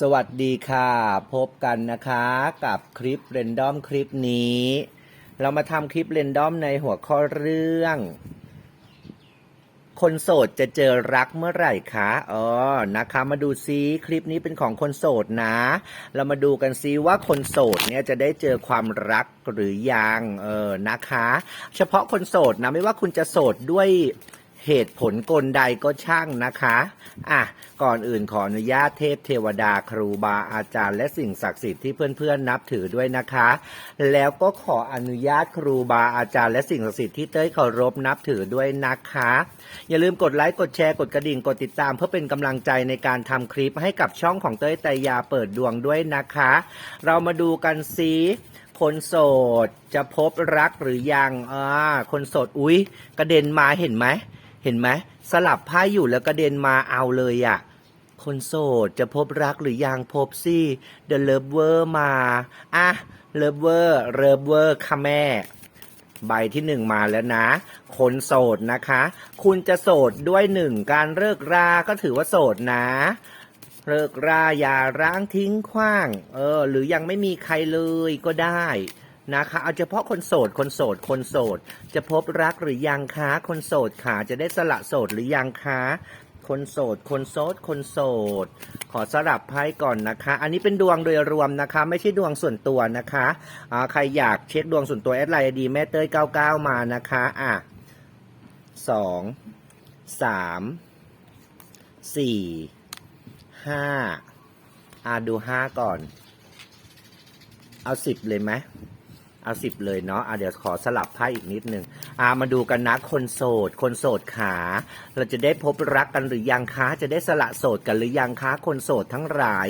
สวัสดีค่ะ พบกันนะคะกับคลิปเรนดอมคลิปนี้ เรามาทำคลิปเรนดอมในหัวข้อเรื่อง คนโสดจะเจอรักเมื่อไหร่คะอ๋อนะคะ มาดูซิคลิปนี้เป็นของคนโสดนะ เรามาดูกันซิว่าคนโสดเนี่ยจะได้เจอความรักหรือยังเออนะคะ เฉพาะคนโสดนะไม่ว่าคุณจะโสดด้วย เหตุผลกลใดก็ช่างนะคะอะก่อนอื่นขออนุญาตเทพเทวดาครูบาอาจารย์และสิ่งศักดิ์สิทธิ์ที่เพื่อนๆนับถือด้วยนะคะ แล้วก็ขออนุญาตครูบาอาจารย์และสิ่งศักดิ์สิทธิ์ที่เต้ยเคารพนับถือด้วยนะคะ อย่าลืมกดไลค์กดแชร์กดกระดิ่งกดติดตาม เพื่อเป็นกำลังใจในการทำคลิปให้กับช่องของเต้ยไตรยาเปิดดวงด้วยนะคะ เรามาดูกันซิคนโสดจะพบรักหรือยังอ่าคนโสดอุ๊ย กระเด็นมาเห็นไหม เห็นไหมสลับไพ่อยู่แล้วกระเด็นมาเอาเลยอะ่ะ คนโสดจะพบรักหรือยังพบสิเดอะเลิฟเวอร์มา อะเลิฟเวอร์เลิฟเวอร์ค่ะแม่ ใบที่หนึ่งมาแล้วนะ คนโสดนะคะ คุณจะโสดด้วยหนึ่งการเลิกรา ก็ถือว่าโสดนะเลิกราอย่าร้างทิ้งขว้าง เออ หรือยังไม่มีใครเลยก็ได้ นะคะ เอาเฉพาะคนโสด คนโสด คนโสด จะพบรักหรือยังคะ คนโสดขาจะได้สละโสดหรือยังคะ คนโสด คนโสด คนโสด ขอสลับไพ่ก่อนนะคะ อันนี้เป็นดวงโดยรวมนะคะ ไม่ใช่ดวงส่วนตัวนะคะอ่าใครอยากเช็คดวงส่วนตัวแอดไลน์ดีแม่เต้ย99 มานะคะ อะสองสามสี่ห้าอะดูห้าก่อน เอาสิบเลยไหม เอาสิบเลยเนาะอะเดี๋ยวขอสลับไพ่อีกนิดนึงอ่ามาดูกันนะคนโสด คนโสดขา เราจะได้พบรักกันหรือยังคะจะได้สละโสดกันหรือยังคะคนโสดทั้งหลาย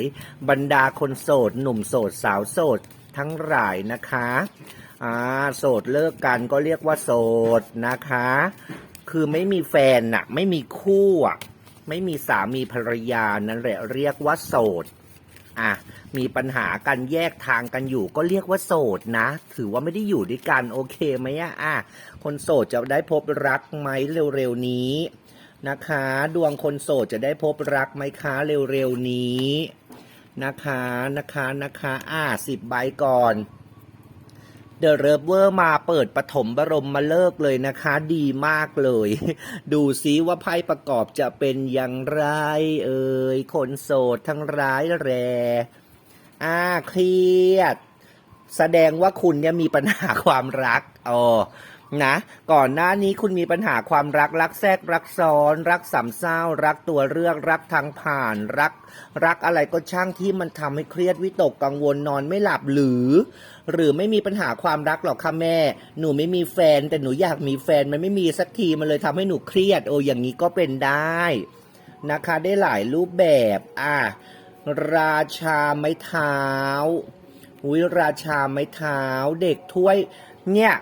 บรรดาคนโสด หนุ่มโสดสาวโสดทั้งหลายนะคะอ่าโสดเลิกกันก็เรียกว่าโสดนะคะ คือไม่มีแฟนน่ะ ไม่มีคู่อะไม่มีสามีภรรยานั่นแหละเรียกว่าโสด อะมีปัญหากันแยกทางกันอยู่ก็เรียกว่าโสดนะ ถือว่าไม่ได้อยู่ด้วยกันโอเคไหมอะอะคนโสดจะได้พบรักไหมเร็วๆนี้นะคะ ดวงคนโสดจะได้พบรักไหมคะเร็วๆนี้นะคะนะคะนะคะอะสิบใบก่อน เดอะเรเวอร์มาเปิดปฐมบรมมาเลิกเลยนะคะ ดีมากเลย ดูซิว่าไพ่ประกอบจะเป็นอย่างไร เอ่ยคนโสดทั้งร้ายแรอ่าเครียด แสดงว่าคุณเนี่ยมีปัญหาความรักอ๋อ นะ ก่อนหน้านี้คุณมีปัญหาความรักรักแทรกรักซ้อน รักสามเศร้า รักตัวเลือกรักทางผ่าน รัก รักอะไรก็ช่างที่มันทำให้เครียดวิตกกังวลนอนไม่หลับหรือ หรือไม่มีปัญหาความรักหรอกค่ะแม่ หนูไม่มีแฟน แต่หนูอยากมีแฟนมันไม่มีสักทีมันเลยทำให้หนูเครียด โอ้อย่างนี้ก็เป็นได้นะคะได้หลายรูปแบบอะราชาไม้เท้าวิราชาไม้เท้า เด็กถ้วยเนี่ย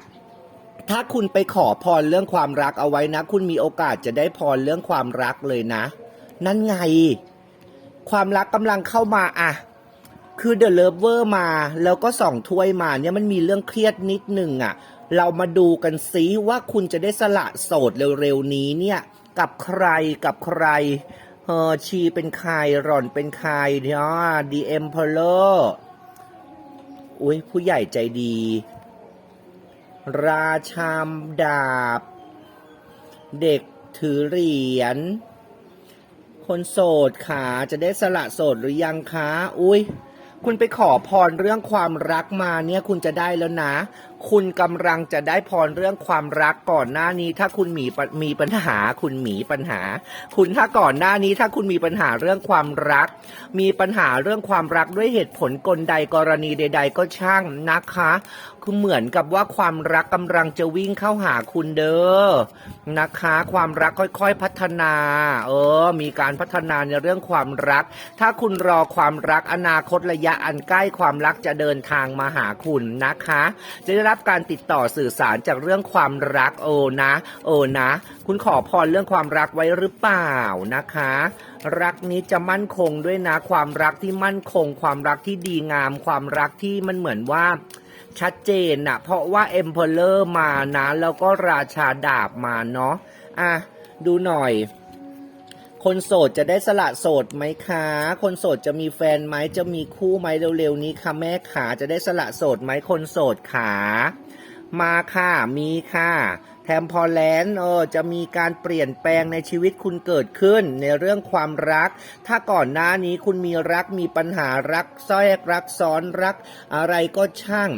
ถ้าคุณไปขอพรเรื่องความรักเอาไว้นะ คุณมีโอกาสจะได้พรเรื่องความรักเลยนะ นั่นไง ความรักกำลังเข้ามาอะคือเดอะเลิฟเวอร์มาแล้วก็สองถ้วยมาเนี่ยมันมีเรื่องเครียดนิดหนึ่งอะ เรามาดูกันซิว่าคุณจะได้สละโสดเร็วๆนี้เนี่ย กับใครกับใครเออชีเป็นใครหล่อนเป็นใครเนี่ยดีเอ็มพอลอุ้ยผู้ใหญ่ใจดี ราชามดาบ เด็กถือเหรียญ คนโสดขาจะได้สละโสดหรือยังคะ อุ้ยคุณไปขอพรเรื่องความรักมาเนี่ยคุณจะได้แล้วนะ คุณกำลังจะได้พรเรื่องความรักก่อนหน้านี้ ถ้าคุณมีมีปัญหา คุณมีปัญหา คุณถ้าก่อนหน้านี้ถ้าคุณมีปัญหาเรื่องความรัก มีปัญหาเรื่องความรักด้วยเหตุผลกลใดกรณีใด ๆ ก็ช่างนะคะ คือเหมือนกับว่าความรักกำลังจะวิ่งเข้าหาคุณเด้อนะคะ ความรักค่อยๆพัฒนา เออ มีการพัฒนาในเรื่องความรัก ถ้าคุณรอความรักอนาคตระยะอันใกล้ความรักจะเดินทางมาหาคุณนะคะจะได้รับการติดต่อสื่อสารจากเรื่องความรักโอนะ โอนะ คุณขอพรเรื่องความรักไว้หรือเปล่านะคะ รักนี้จะมั่นคงด้วยนะ ความรักที่มั่นคง ความรักที่ดีงาม ความรักที่มันเหมือนว่าชัดเจนนะเพราะว่า Emperor มานะ แล้วก็ราชาดาบมาเนาะอะดูหน่อย คนโสดจะได้สละโสดไหมคะ คนโสดจะมีแฟนไหม จะมีคู่ไหมเร็วๆนี้ค่ะแม่ขาจะได้สละโสดไหมคนโสดขา มาค่ะ มีค่ะ แทมพอแลนด์เออจะมีการเปลี่ยนแปลงในชีวิตคุณเกิดขึ้นในเรื่องความรัก ถ้าก่อนหน้านี้คุณมีรักมีปัญหารักซ้อยรักซ้อนรัก อะไรก็ช่าง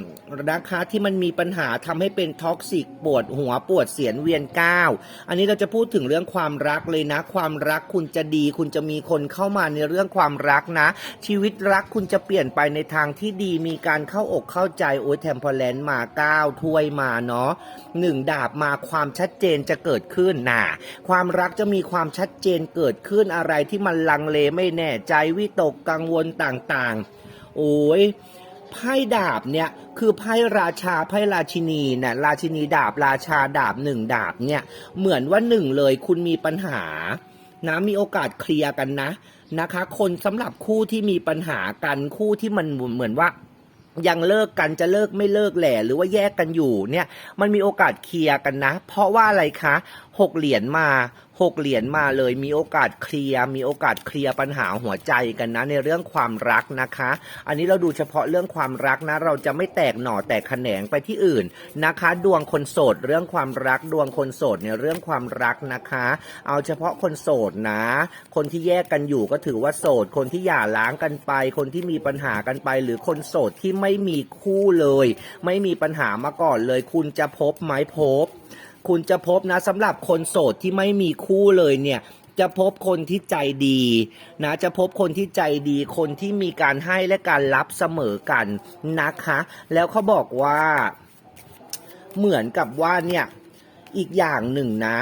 นะคะที่มันมีปัญหาทำให้เป็นท็อกซิกปวดหัวปวดเสียนเวียนก้าวอันนี้เราจะพูดถึงเรื่องความรักเลยนะ ความรักคุณจะดี คุณจะมีคนเข้ามาในเรื่องความรักนะ ชีวิตรักคุณจะเปลี่ยนไปในทางที่ดีมีการเข้าอกเข้าใจโอ้ยแทมพอแลนด์มาเก้าถ้วยมาเนาะหนึ่งดาบมาความชัดเจนจะเกิดขึ้นน่ะความรักจะมีความชัดเจนเกิดขึ้นอะไรที่มันลังเลไม่แน่ใจวิตกกังวลต่างๆ โอ้ยไพ่ดาบเนี่ยคือไพ่ราชาไพ่ราชินีเนี่ยราชินีดาบราชาดาบหนึ่งดาบเนี่ยเหมือนว่าหนึ่งเลยคุณมีปัญหานะมีโอกาสเคลียร์กันนะนะคะ คนสำหรับคู่ที่มีปัญหากันคู่ที่มันเหมือนว่า ยังเลิกกันจะเลิกไม่เลิกแหล่หรือว่าแยกกันอยู่เนี่ย มันมีโอกาสเคลียร์กันนะ เพราะว่าอะไรคะ หกเหรียญมาหกเหรียญมาเลยมีโอกาสเคลียร์มีโอกาสเคลียร์ปัญหาหัวใจกันนะในเรื่องความรักนะคะ อันนี้เราดูเฉพาะเรื่องความรักนะ เราจะไม่แตกหน่อแตกแขนงไปที่อื่นนะคะ ดวงคนโสดเรื่องความรักดวงคนโสดในเรื่องความรักนะคะ เอาเฉพาะคนโสดนะ คนที่แยกกันอยู่ก็ถือว่าโสด คนที่หย่าร้างกันไป คนที่มีปัญหากันไป หรือคนโสดที่ไม่มีคู่เลย ไม่มีปัญหามาก่อนเลย คุณจะพบไหมพบ คุณจะพบนะสำหรับคนโสดที่ไม่มีคู่เลยเนี่ยจะพบคนที่ใจดีนะจะพบคนที่ใจดีคนที่มีการให้และการรับเสมอกันนะคะ แล้วเขาบอกว่าเหมือนกับว่าเนี่ยอีกอย่างหนึ่งนะ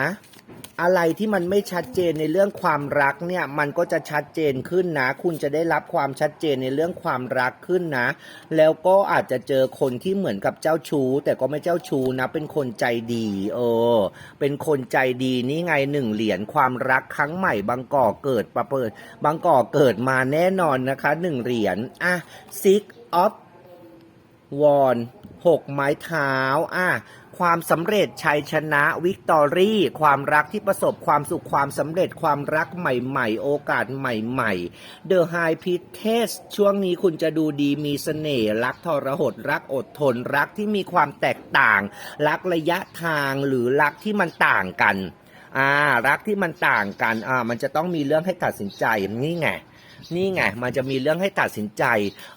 อะไรที่มันไม่ชัดเจนในเรื่องความรักเนี่ยมันก็จะชัดเจนขึ้นนะ คุณจะได้รับความชัดเจนในเรื่องความรักขึ้นนะ แล้วก็อาจจะเจอคนที่เหมือนกับเจ้าชู้ แต่ก็ไม่เจ้าชู้นะ เป็นคนใจดีเออ เป็นคนใจดีนี่ไงหนึ่งเหรียญความรักครั้งใหม่บางก่อเกิดประเปิดบางก่อเกิดมาแน่นอนนะคะหนึ่งเหรียญอะ six of วอนหกไม้เท้าอะ ความสำเร็จชัยชนะวิกตอรี่ ความรักที่ประสบความสุขความสำเร็จความรักใหม่ๆ โอกาสใหม่ๆ The High p i t e s ช่วงนี้คุณจะดูดีมีเสน่ห์รักทรหดรักอดทนรักที่มีความแตกต่าง รักระยะทางหรือรักที่มันต่างกันอ่ารักที่มันต่างกันอ่ามันจะต้องมีเรื่องให้ตัดสินใจนี่ไง นี่ไงมันจะมีเรื่องให้ตัดสินใจ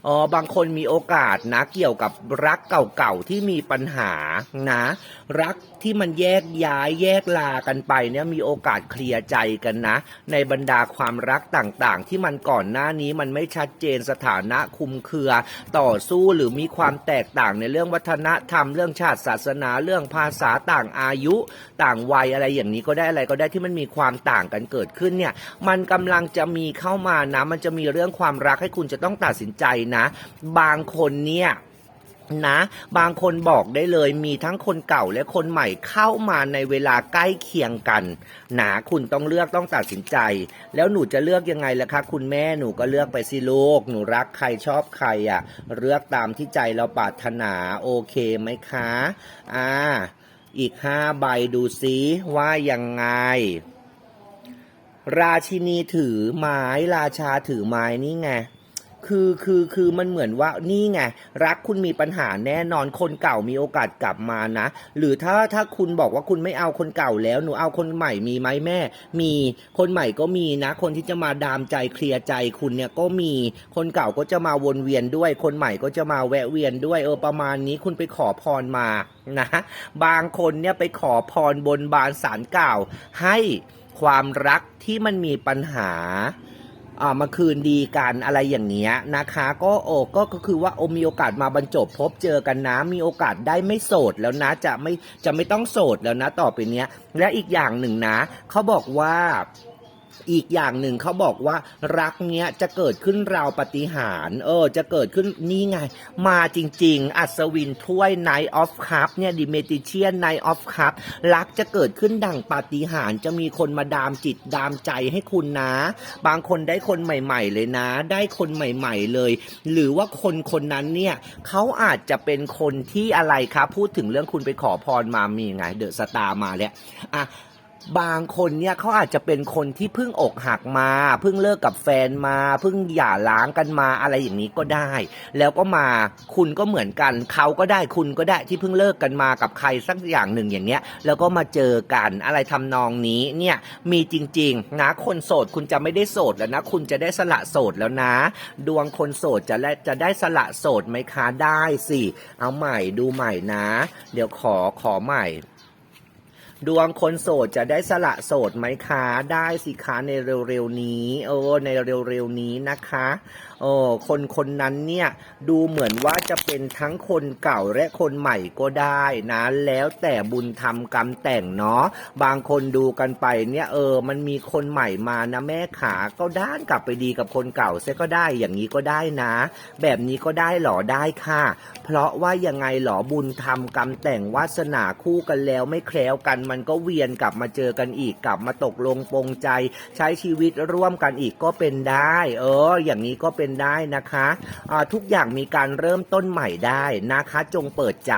เออบางคนมีโอกาสนะเกี่ยวกับรักเก่าๆที่มีปัญหานะ รักที่มันแยกย้ายแยกลากันไปเนี่ยมีโอกาสเคลียร์ใจกันนะ ในบรรดาความรักต่างๆ ที่มันก่อนหน้านี้มันไม่ชัดเจนสถานะคุมเครือ ต่อสู้หรือมีความแตกต่างในเรื่องวัฒนธรรมเรื่องชาติศาสนาเรื่องภาษาต่างอายุ ต่างวัยอะไรอย่างนี้ก็ได้อะไรก็ได้ที่มันมีความต่างกันเกิดขึ้นเนี่ย มันกำลังจะมีเข้ามานะมันจะมีเรื่องความรักให้คุณจะต้องตัดสินใจนะ บางคนเนี่ยนะบางคนบอกได้เลยมีทั้งคนเก่าและคนใหม่เข้ามาในเวลาใกล้เคียงกันนะคุณต้องเลือกต้องตัดสินใจ แล้วหนูจะเลือกยังไงล่ะคะคุณแม่หนูก็เลือกไปสิลูกหนูรักใครชอบใครอะ เลือกตามที่ใจเราปรารถนาโอเคไหมคะอ่าอีกห้าใบดูซิว่ายังไง ราชินีถือไม้ ราชาถือไม้นี่ไง คือคือคือมันเหมือนว่านี่ไง รักคุณมีปัญหาแน่นอนคนเก่ามีโอกาสกลับมานะ หรือถ้าถ้าคุณบอกว่าคุณไม่เอาคนเก่าแล้วหนูเอาคนใหม่มีไหมแม่ มีคนใหม่ก็มีนะ คนที่จะมาดามใจเคลียร์ใจคุณเนี่ยก็มีคนเก่าก็จะมาวนเวียนด้วย คนใหม่ก็จะมาแวะเวียนด้วยเออประมาณนี้คุณไปขอพรมานะ บางคนเนี่ยไปขอพรบนบานสารกล่าวให้ ความรักที่มันมีปัญหาอ่ามาคืนดีกันอะไรอย่างเงี้ยนะคะ ก็โอ้ก็ก็คือว่าโอมีโอกาสมาบรรจบพบเจอกันนะ มีโอกาสได้ไม่โสดแล้วนะจะไม่จะไม่ต้องโสดแล้วนะต่อไปเนี้ย และอีกอย่างหนึ่งนะเขาบอกว่า อีกอย่างหนึ่งเขาบอกว่ารักเนี้ยจะเกิดขึ้นราวปาฏิหารย์เออ จะเกิดขึ้นนี่ไง มาจริง ๆ อัศวินถ้วย Night of Cup เนี่ยดิเมติเชียน Night of Cup รักจะเกิดขึ้นดั่งปาฏิหาริย์จะมีคนมาดามจิตดามใจให้คุณนะ บางคนได้คนใหม่ๆ เลยนะ ได้คนใหม่ ๆเลย หรือว่าคนคนนั้นเนี่ยเขาอาจจะเป็นคนที่อะไรครับ พูดถึงเรื่องคุณไปขอพรมามีไง เดอะสตาร์มาแล้วอะ บางคนเนี่ยเขาอาจจะเป็นคนที่เพิ่งอกหักมา เพิ่งเลิกกับแฟนมา เพิ่งหย่าร้างกันมาอะไรอย่างนี้ก็ได้ แล้วก็มาคุณก็เหมือนกันเขาก็ได้คุณก็ได้ที่เพิ่งเลิกกันมากับใครสักอย่างหนึ่งอย่างเนี้ย แล้วก็มาเจอกันอะไรทำนองนี้เนี่ยมีจริงๆนะคนโสดคุณจะไม่ได้โสดแล้วนะ คุณจะได้สละโสดแล้วนะ ดวงคนโสดจะได้จะได้สละโสดไหมคะได้สิเอาใหม่ดูใหม่นะ เดี๋ยวขอขอใหม่ ดวงคนโสดจะได้สละโสดไหมคะ ได้สิคะในเร็วๆนี้ เออ ในเร็วๆนี้นะคะโอ้คนคนนั้นเนี่ยดูเหมือนว่าจะเป็นทั้งคนเก่าและคนใหม่ก็ได้นะแล้วแต่บุญทำกรรมแต่งเนาะบางคนดูกันไปเนี่ยเออมันมีคนใหม่มานะแม่ขาก็ด้านกลับไปดีกับคนเก่าเสียก็ได้อย่างนี้ก็ได้นะ แบบนี้ก็ได้หรอได้ค่ะ เพราะว่ายังไงหรอบุญทำกรรมแต่งวาสนาคู่กันแล้วไม่แคล้วกันมันก็เวียนกลับมาเจอกันอีกกลับมาตกลงปรงใจ ใช้ชีวิตร่วมกันอีกก็เป็นได้ เออ อย่างนี้ก็เป็นได้นะคะอ่าทุกอย่างมีการเริ่มต้นใหม่ได้นะคะ จงเปิดใจ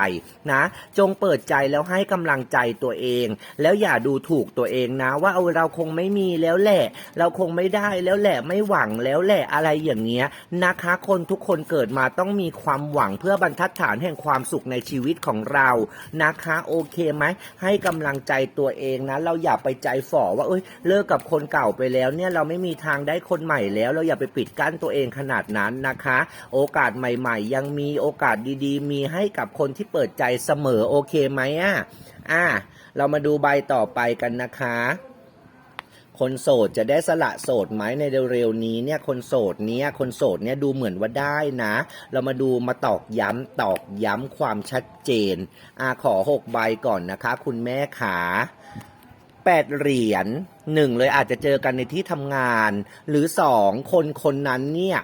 นะ จงเปิดใจแล้วให้กำลังใจตัวเอง แล้วอย่าดูถูกตัวเองนะ ว่าเอาเราคงไม่มีแล้วแหละ เราคงไม่ได้แล้วแหละไม่หวังแล้วแหละอะไรอย่างเงี้ยนะคะ คนทุกคนเกิดมาต้องมีความหวังเพื่อบรรทัดฐานแห่งความสุขในชีวิตของเรานะคะ โอเคไหมให้กำลังใจตัวเองนะ เราอย่าไปใจฝ่อว่าเอ้ยเลิกกับคนเก่าไปแล้วเนี่ยเราไม่มีทางได้คนใหม่แล้ว เราอย่าไปปิดกั้นตัวเองขนาดนั้นนะคะ โอกาสใหม่ ๆ ยังมีโอกาสดีๆ มีให้กับคนที่เปิดใจเสมอโอเคไหมอะอะเรามาดูใบต่อไปกันนะคะคนโสดจะได้สละโสดไหมในเร็วๆนี้เนี่ยคนโสดเนี่ยคนโสดเนี่ยดูเหมือนว่าได้นะ เรามาดูมาตอกย้ำตอกย้ำความชัดเจนอาขอหกใบก่อนนะคะ คุณแม่ขา แปดเหรียญหนึ่งเลยอาจจะเจอกันในที่ทำงาน หรือสองคนคนนั้นเนี่ย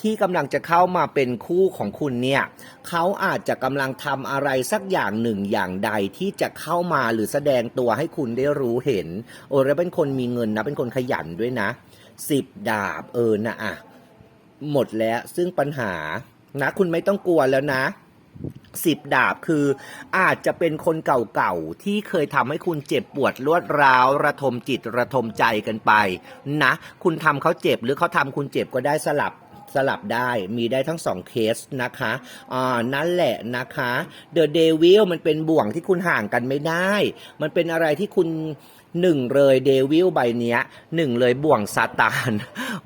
ที่กำลังจะเข้ามาเป็นคู่ของคุณเนี่ยเขาอาจจะกำลังทำอะไรสักอย่างหนึ่งอย่างใดที่จะเข้ามาหรือแสดงตัวให้คุณได้รู้เห็น โอ้แล้วเป็นคนมีเงินนะ เป็นคนขยันด้วยนะสิบดาบเออนะอะหมดแล้วซึ่งปัญหานะ คุณไม่ต้องกลัวแล้วนะ สิบดาบคืออาจจะเป็นคนเก่าๆ ที่เคยทำให้คุณเจ็บปวดรวดร้าว ระทมจิตระทมใจกันไป นะ คุณทำเขาเจ็บหรือเขาทำคุณเจ็บก็ได้สลับ สลับได้มีได้ทั้งสองเคสนะคะอ่านั่นแหละนะคะเดอะเดวิลมันเป็นบ่วงที่คุณห่างกันไม่ได้ มันเป็นอะไรที่คุณหนึ่งเลยเดวิลใบเนี้ยหนึ่งเลยบ่วงซาตาน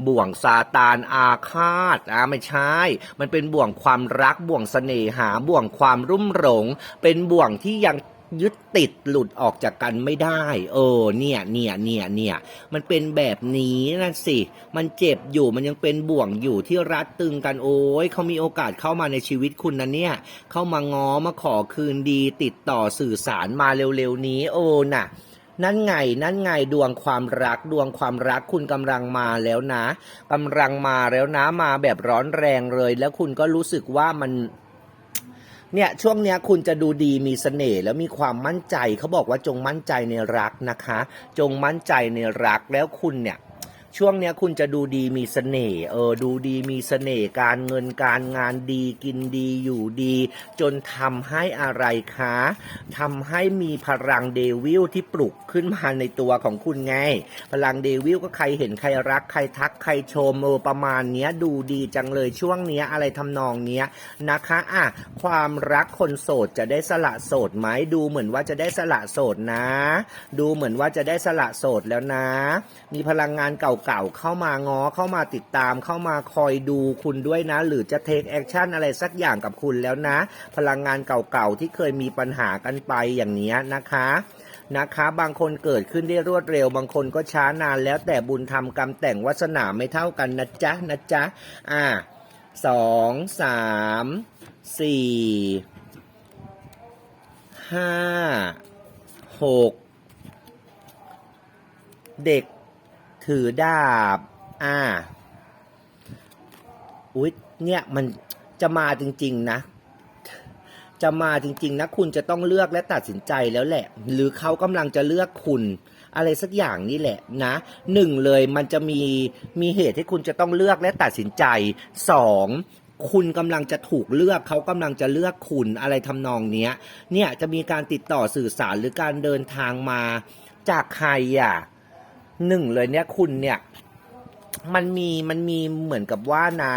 บ่วงซาตานอาฆาตอ่าไม่ใช่ มันเป็นบ่วงความรักบ่วงเสน่หาบ่วงความรุ่มหลง เป็นบ่วงที่ยัง ยึดติดหลุดออกจากกันไม่ได้ เออ เนี่ยเนี่ยเนี่ยเนี่ยมันเป็นแบบนี้นั่นสิ มันเจ็บอยู่มันยังเป็นบ่วงอยู่ที่รัดตึงกันโอ้ยเขามีโอกาสเข้ามาในชีวิตคุณนะเนี่ย เข้ามาง้อมาขอคืนดี ติดต่อสื่อสารมาเร็วๆนี้ โอ้น่ะนั่นไง นั่นไงดวงความรักดวงความรักคุณกำลังมาแล้วนะกำลังมาแล้วนะมาแบบร้อนแรงเลย แล้วคุณก็รู้สึกว่ามัน เนี่ยช่วงเนี้ยคุณจะดูดีมีเสน่ห์แล้วมีความมั่นใจเขาบอกว่าจงมั่นใจในรักนะคะ จงมั่นใจในรักแล้วคุณเนี่ย ช่วงเนี้ยคุณจะดูดีมีเสน่ห์เออดูดีมีเสน่ห์การเงินการงานดีกินดีอยู่ดี จนทำให้อะไรคะทำให้มีพลังเดวิลที่ปลุกขึ้นมาในตัวของคุณไง พลังเดวิลก็ใครเห็นใครรักใครทักใครชมเออประมาณเนี้ยดูดีจังเลยช่วงเนี้ยอะไรทำนองเนี้ยนะคะอะความรักคนโสดจะได้สละโสดไหมดูเหมือนว่าจะได้สละโสดนะ ดูเหมือนว่าจะได้สละโสดแล้วนะ มีพลังงานเก่าๆเข้ามาง้อเข้ามาติดตามเข้ามาคอยดูคุณด้วยนะ หรือจะเทคแอคชั่นอะไรสักอย่างกับคุณแล้วนะ พลังงานเก่าๆที่เคยมีปัญหากันไปอย่างนี้นะคะนะคะบางคนเกิดขึ้นได้รวดเร็ว บางคนก็ช้านานแล้วแต่บุญทำกรรมแต่งวาสนาไม่เท่ากันนะจ๊ะนะจ๊ะอ่าสองสามสี่ห้าหกเด็ก ถือดาบ อ่า อุ๊ย เนี่ยมันจะมาจริง ๆ นะ จะมาจริง ๆ นะ คุณจะต้องเลือกและตัดสินใจแล้วแหละ หรือเขากำลังจะเลือกคุณ อะไรสักอย่างนี่แหละนะหนึ่งเลยมันจะมีมีเหตุให้คุณจะต้องเลือกและตัดสินใจสองคุณกำลังจะถูกเลือกเขากำลังจะเลือกคุณอะไรทำนองเนี้ย เนี่ยจะมีการติดต่อสื่อสารหรือการเดินทางมาจากใครอะ หนึ่งเลยเนี่ยคุณเนี่ย มันมีมันมีเหมือนกับว่านะ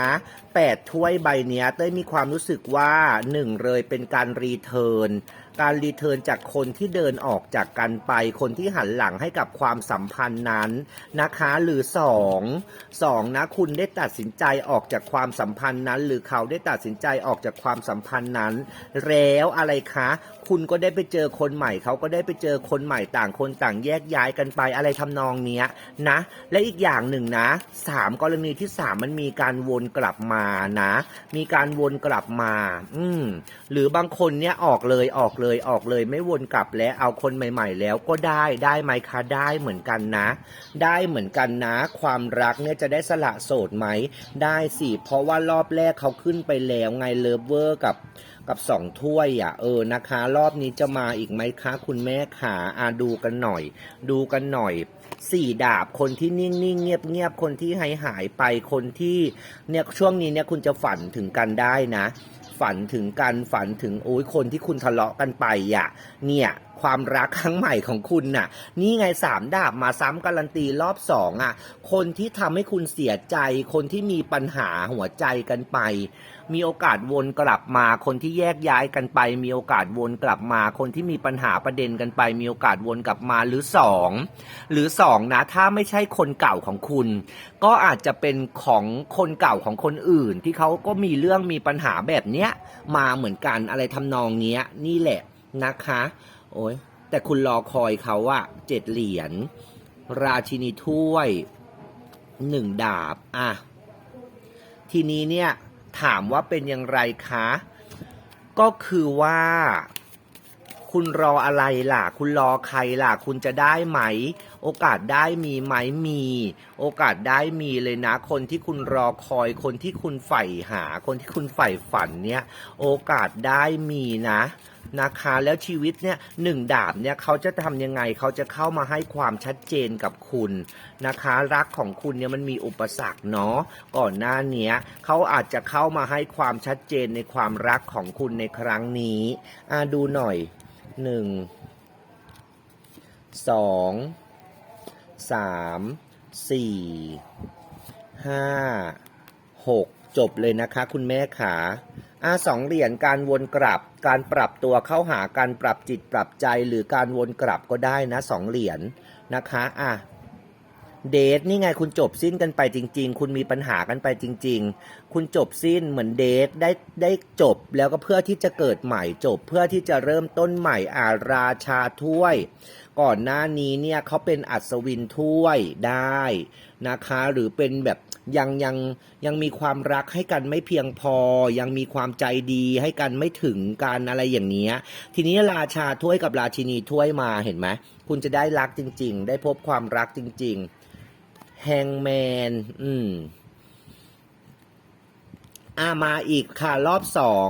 แปดถ้วยใบเนี้ยเต้ยมีความรู้สึกว่าหนึ่งเลยเป็นการรีเทิร์น การรีเทิร์นจากคนที่เดินออกจากกันไป คนที่หันหลังให้กับความสัมพันธ์นั้นนะคะ หรือสองสองนะคุณได้ตัดสินใจออกจากความสัมพันธ์นั้น หรือเขาได้ตัดสินใจออกจากความสัมพันธ์นั้น แล้วอะไรคะ คุณก็ได้ไปเจอคนใหม่ เขาก็ได้ไปเจอคนใหม่ต่างคนต่างแยกย้ายกันไปอะไรทำนองเนี้ยนะ และอีกอย่างหนึ่งนะสามกรณีที่สามมันมีการวนกลับมานะ มีการวนกลับมา อืมหรือบางคนเนี่ยออกเลยออกเลยเลยออกเลยไม่วนกลับแล้วเอาคนใหม่ ๆ แล้วก็ได้ได้ไหมคะได้เหมือนกันนะ ได้เหมือนกันนะ ความรักเนี่ยจะได้สละโสดไหม ได้สิเพราะว่ารอบแรกเขาขึ้นไปแล้วไงเลิฟเวอร์กับกับสองถ้วยอะเออนะคะ รอบนี้จะมาอีกไหมคะ คุณแม่ขาอาดูกันหน่อย ดูกันหน่อยสี่ดาบคนที่นิ่งๆเงียบๆคนที่หายหายไปคนที่เนี่ยช่วงนี้เนี่ยคุณจะฝันถึงกันได้นะ ฝันถึงกันฝันถึงโอ้ยคนที่คุณทะเลาะกันไปอะเนี่ย ความรักครั้งใหม่ของคุณน่ะ นี่ไงสามดาบมาซ้ำการันตีรอบสองอะ คนที่ทำให้คุณเสียใจ คนที่มีปัญหาหัวใจกันไป มีโอกาสวนกลับมา คนที่แยกย้ายกันไป มีโอกาสวนกลับมา คนที่มีปัญหาประเด็นกันไป มีโอกาสวนกลับมาหรือสองหรือสองนะ ถ้าไม่ใช่คนเก่าของคุณ ก็อาจจะเป็นของคนเก่าของคนอื่น ที่เขาก็มีเรื่องมีปัญหาแบบเนี้ยมาเหมือนกันอะไรทำนองเนี้ย นี่แหละนะคะ โอ้ยแต่คุณรอคอยเขาอะเจ็ดเหรียญราชินีถ้วยหนึ่งดาบอะทีนี้เนี่ยถามว่าเป็นอย่างไรคะ ก็คือว่า คุณรออะไรล่ะ คุณรอใครล่ะ คุณจะได้ไหม โอกาสได้มีไหมมี โอกาสได้มีเลยนะ คนที่คุณรอคอย คนที่คุณใฝ่หา คนที่คุณใฝ่ฝันเนี่ย โอกาสได้มีนะนะคะแล้วชีวิตเนี่ยหนึ่งดาบเนี่ยเขาจะทำยังไงเขาจะเข้ามาให้ความชัดเจนกับคุณนะคะ รักของคุณเนี่ยมันมีอุปสรรคเนาะก่อนหน้าเนี้ยเขาอาจจะเข้ามาให้ความชัดเจนในความรักของคุณในครั้งนี้อ่าดูหน่อย หนึ่งสองสามสี่ห้าหกจบเลยนะคะ คุณแม่ขาอ่าสองเหรียญการวนกลับ การปรับตัวเข้าหาการปรับจิตปรับใจหรือการวนกลับก็ได้นะสองเหรียญนะคะอะ เดทนี่ไงคุณจบสิ้นกันไปจริง ๆ คุณมีปัญหากันไปจริง ๆ คุณจบสิ้นเหมือนเดทได้ได้จบแล้วก็เพื่อที่จะเกิดใหม่จบ เพื่อที่จะเริ่มต้นใหม่อาราชาถ้วย ก่อนหน้านี้เนี่ยเขาเป็นอัศวินถ้วยได้นะคะ หรือเป็นแบบยังยังยังมีความรักให้กันไม่เพียงพอ ยังมีความใจดีให้กันไม่ถึงกันอะไรอย่างเงี้ยทีนี้ราชาถ้วยกับราชินีถ้วยมาเห็นไหมคุณจะได้รักจริง ๆ ได้พบความรักจริง ๆ แฮงแมน อืมอ่ามาอีกค่ะ รอบสอง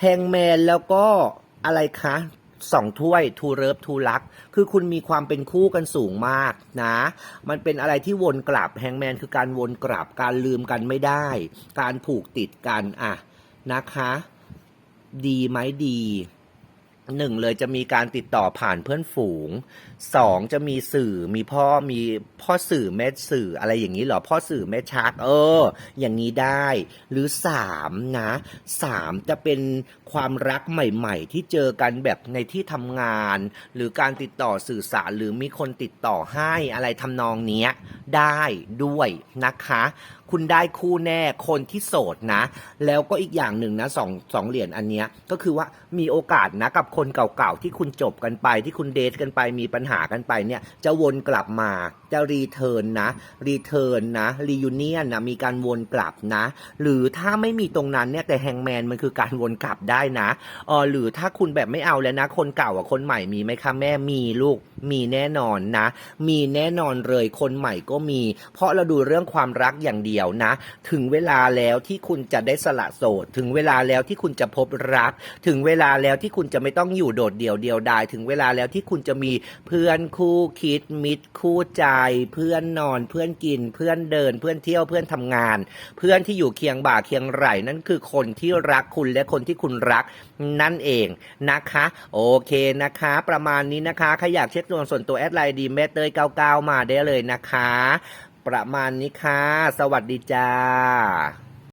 แฮงแมนแล้วก็อะไรคะสองถ้วยทูเริฟทูลัก คือคุณมีความเป็นคู่กันสูงมากนะ มันเป็นอะไรที่วนกลับแฮงแมนคือการวนกลับ การลืมกันไม่ได้ การผูกติดกันอะนะคะ ดีไหมดีหนึ่งเลยจะมีการติดต่อผ่านเพื่อนฝูง สองจะมีสื่อมีพ่อมีพ่อสื่อแม่สื่ออะไรอย่างนี้เหรอ พ่อสื่อแม่ชัก เออ อย่างนี้ได้ หรือสามนะสามจะเป็นความรักใหม่ ๆ ที่เจอกันแบบในที่ทำงาน หรือการติดต่อสื่อสารหรือมีคนติดต่อให้อะไรทำนองเนี้ยได้ด้วยนะคะ คุณได้คู่แน่คนที่โสดนะ แล้วก็อีกอย่างหนึ่งนะสองสองเหรียญอันเนี้ยก็คือว่ามีโอกาสนะกับคนเก่าๆที่คุณจบกันไปที่คุณเดทกันไปมีปัญหาหากันไปเนี่ยจะวนกลับมา จะรีเทิร์นนะรีเทิร์นนะรียูเนียนนะมีการวนกลับนะ หรือถ้าไม่มีตรงนั้นเนี่ยแต่แฮงแมนมันคือการวนกลับได้นะเออหรือถ้าคุณแบบไม่เอาแล้วนะ คนเก่ากับคนใหม่มีไหมคะแม่มีลูกมีแน่นอนนะ มีแน่นอนเลยคนใหม่ก็มี เพราะเราดูเรื่องความรักอย่างเดียวนะ ถึงเวลาแล้วที่คุณจะได้สละโสด ถึงเวลาแล้วที่คุณจะพบรัก ถึงเวลาแล้วที่คุณจะไม่ต้องอยู่โดดเดี่ยวเดียวดาย ถึงเวลาแล้วที่คุณจะมีเพื่อนคู่คิดมิตรคู่ใจเพื่อนนอนเพื่อนกิน เพื่อนเดิน เพื่อนเที่ยวเพื่อนทำงาน เพื่อนที่อยู่เคียงบ่าเคียงไหล่นั่นคือคนที่รักคุณและคนที่คุณรักนั่นเองนะคะ โอเคนะคะ ประมาณนี้นะคะใครอยากเช็คดวงส่วนตัวแอดไลน์ดีเมเตย99 มาได้เลยนะคะ ประมาณนี้ค่ะ สวัสดีจ้า